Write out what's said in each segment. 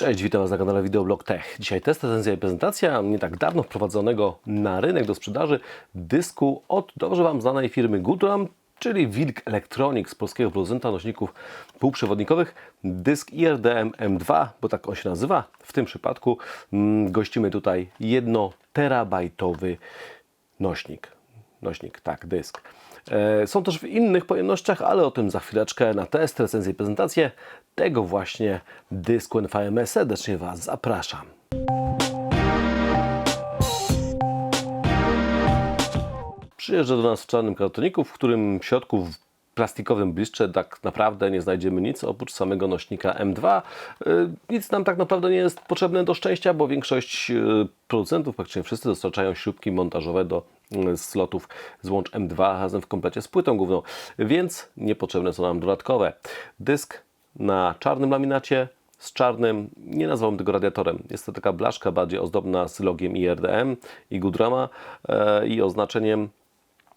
Cześć, witam Was na kanale Videoblog Tech. Dzisiaj test, recenzja i prezentacja nie tak dawno wprowadzonego na rynek do sprzedaży dysku od dobrze Wam znanej firmy Goodram, czyli Wilk Electronics, polskiego producenta nośników półprzewodnikowych. Dysk IRDM M2, bo tak on się nazywa. W tym przypadku mm, gościmy tutaj 1 terabajtowy nośnik. Nośnik, tak, dysk. E, Są też w innych pojemnościach, ale o tym za chwileczkę na test, recenzję i prezentację tego właśnie dysku NVMe. Serdecznie Was zapraszam. Przyjeżdża do nas w czarnym kartoniku, w którym w środku plastikowym bliszcze tak naprawdę nie znajdziemy nic oprócz samego nośnika M2. Y, Nic nam tak naprawdę nie jest potrzebne do szczęścia, bo większość y, producentów, praktycznie wszyscy dostarczają śrubki montażowe do y, slotów złącz M2 razem w komplecie z płytą główną, więc niepotrzebne są nam dodatkowe. Dysk na czarnym laminacie, z czarnym, nie nazwałbym tego radiatorem. Jest to taka blaszka bardziej ozdobna z logiem IRDM i Goodrama e, i oznaczeniem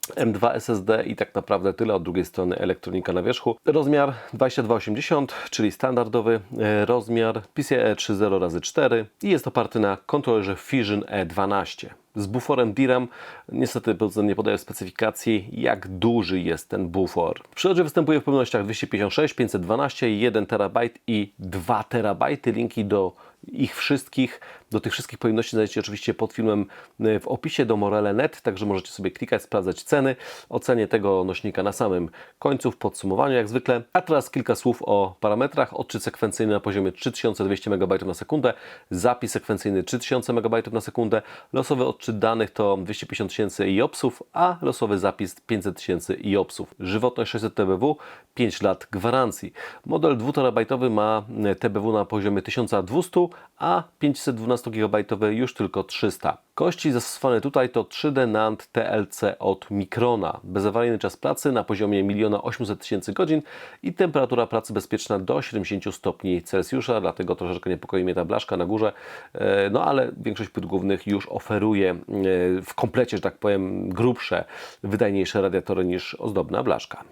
M2 SSD i tak naprawdę tyle. Od drugiej strony elektronika na wierzchu. Rozmiar 2280, czyli standardowy e, rozmiar PCIe 3.0 x 4 i jest oparty na kontrolerze Fission E12 z buforem DRAM. Niestety producent nie podaje specyfikacji, jak duży jest ten bufor. W przyrodzie występuje w pojemnościach 256, 512, 1 TB i 2 TB. Linki do ich wszystkich, do tych wszystkich pojemności znajdziecie oczywiście pod filmem y, w opisie do Morele.net, także możecie sobie klikać, sprawdzać ceny, ocenię tego nośnika na samym końcu, w podsumowaniu jak zwykle. A teraz kilka słów o parametrach. Odczyt sekwencyjny na poziomie 3200 MB na sekundę, zapis sekwencyjny 3000 MB na sekundę, losowy odczyt danych to 250 tysięcy IOPSów, a losowy zapis 500 tysięcy IOPSów. Żywotność 600 TBW, 5 lat gwarancji. Model 2TB ma TBW na poziomie 1200, a 512 GB już tylko 300. Kości zastosowane tutaj to 3D NAND TLC od Microna. Bezawaryjny czas pracy na poziomie 1 800 tysięcy godzin i temperatura pracy bezpieczna do 70 stopni Celsjusza, dlatego troszeczkę niepokoi mnie ta blaszka na górze. E, No ale większość płyt głównych już oferuje e, w komplecie, że tak powiem, grubsze, wydajniejsze radiatory niż ozdobna blaszka.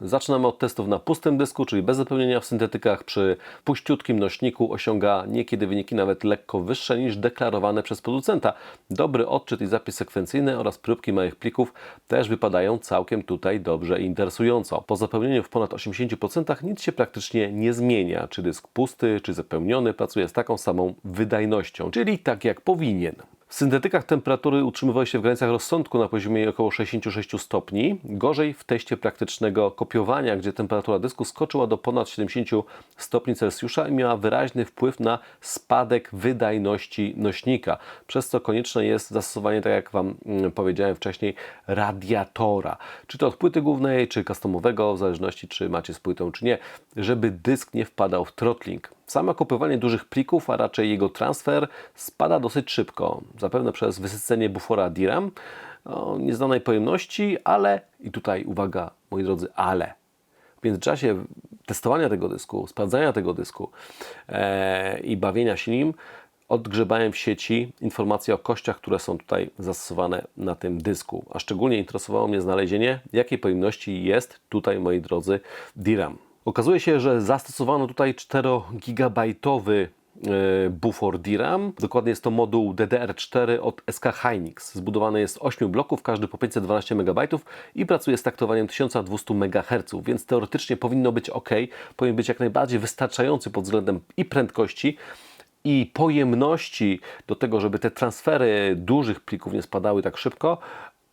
Zaczynamy od testów na pustym dysku, czyli bez zapełnienia w syntetykach. Przy puściutkim nośniku osiąga niekiedy wyniki nawet lekko wyższe niż deklarowane przez producenta. Dobry odczyt i zapis sekwencyjny oraz próbki małych plików też wypadają całkiem tutaj dobrze i interesująco. Po zapełnieniu w ponad 80% nic się praktycznie nie zmienia. Czy dysk pusty, czy zapełniony pracuje z taką samą wydajnością, czyli tak jak powinien. W syntetykach temperatury utrzymywały się w granicach rozsądku na poziomie około 66 stopni. Gorzej w teście praktycznego kopiowania, gdzie temperatura dysku skoczyła do ponad 70 stopni Celsjusza i miała wyraźny wpływ na spadek wydajności nośnika, przez co konieczne jest zastosowanie, tak jak Wam mm, powiedziałem wcześniej, radiatora. Czy to od płyty głównej, czy customowego, w zależności czy macie z płytą, czy nie, żeby dysk nie wpadał w throttling. Samo kopiowanie dużych plików, a raczej jego transfer spada dosyć szybko, zapewne przez wysycenie bufora DRAM o nieznanej pojemności, ale, i tutaj uwaga moi drodzy, ale w międzyczasie testowania tego dysku, sprawdzania tego dysku e, i bawienia się nim, odgrzebałem w sieci informacje o kościach, które są tutaj zastosowane na tym dysku. A szczególnie interesowało mnie znalezienie, jakiej pojemności jest tutaj, moi drodzy, DRAM. Okazuje się, że zastosowano tutaj 4-gigabajtowy e, bufor DRAM. Dokładnie jest to moduł DDR4 od SK Hynix. Zbudowany jest z 8 bloków, każdy po 512 MB i pracuje z taktowaniem 1200 MHz, więc teoretycznie powinno być ok. Powinien być jak najbardziej wystarczający pod względem i prędkości, i pojemności do tego, żeby te transfery dużych plików nie spadały tak szybko,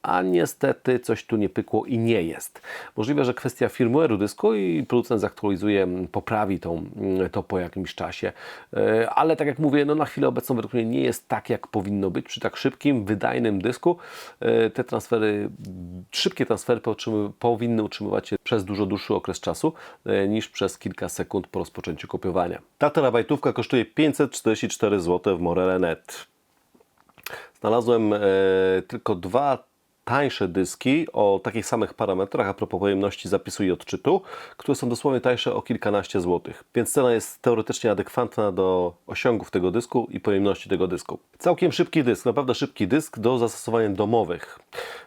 a niestety coś tu nie pykło i nie jest. Możliwe, że kwestia firmware'u dysku i producent zaktualizuje, poprawi tą, to po jakimś czasie, E, ale tak jak mówię, no na chwilę obecną według mnie nie jest tak, jak powinno być przy tak szybkim, wydajnym dysku. E, Te transfery, szybkie transfery powinny utrzymywać się przez dużo dłuższy okres czasu e, niż przez kilka sekund po rozpoczęciu kopiowania. Ta terabajtówka kosztuje 544 zł w Morele.net. Znalazłem e, tylko dwa tańsze dyski o takich samych parametrach, a propos pojemności zapisu i odczytu, które są dosłownie tańsze o kilkanaście złotych. Więc cena jest teoretycznie adekwatna do osiągów tego dysku i pojemności tego dysku. Całkiem szybki dysk, naprawdę szybki dysk do zastosowań domowych.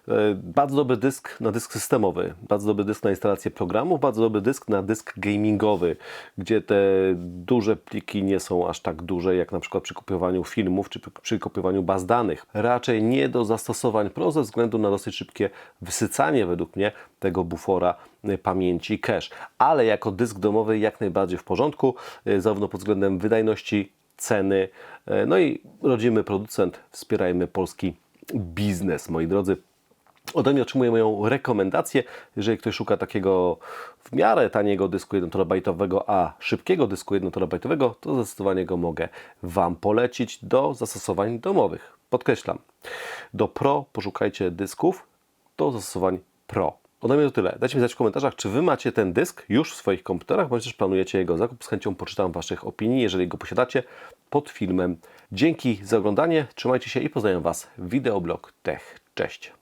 E, Bardzo dobry dysk na dysk systemowy, bardzo dobry dysk na instalację programów, bardzo dobry dysk na dysk gamingowy, gdzie te duże pliki nie są aż tak duże, jak na przykład przy kopiowaniu filmów czy przy- kopiowaniu baz danych. Raczej nie do zastosowań pro ze względu na dosyć szybkie wysycanie według mnie tego bufora y, pamięci cache. Ale jako dysk domowy jak najbardziej w porządku, y, zarówno pod względem wydajności, ceny, y, no i rodzimy producent, wspierajmy polski biznes, moi drodzy. Ode mnie otrzymuje moją rekomendację. Jeżeli ktoś szuka takiego w miarę taniego dysku 1 terabajtowego, a szybkiego dysku 1 terabajtowego, to zdecydowanie go mogę Wam polecić do zastosowań domowych. Podkreślam, do Pro poszukajcie dysków do zastosowań Pro. Ode mnie to tyle. Dajcie mi znać w komentarzach, czy Wy macie ten dysk już w swoich komputerach, bądź też planujecie jego zakup. Z chęcią poczytam Waszych opinii, jeżeli go posiadacie, pod filmem. Dzięki za oglądanie, trzymajcie się i poznaję Was. Wideoblog Tech. Cześć!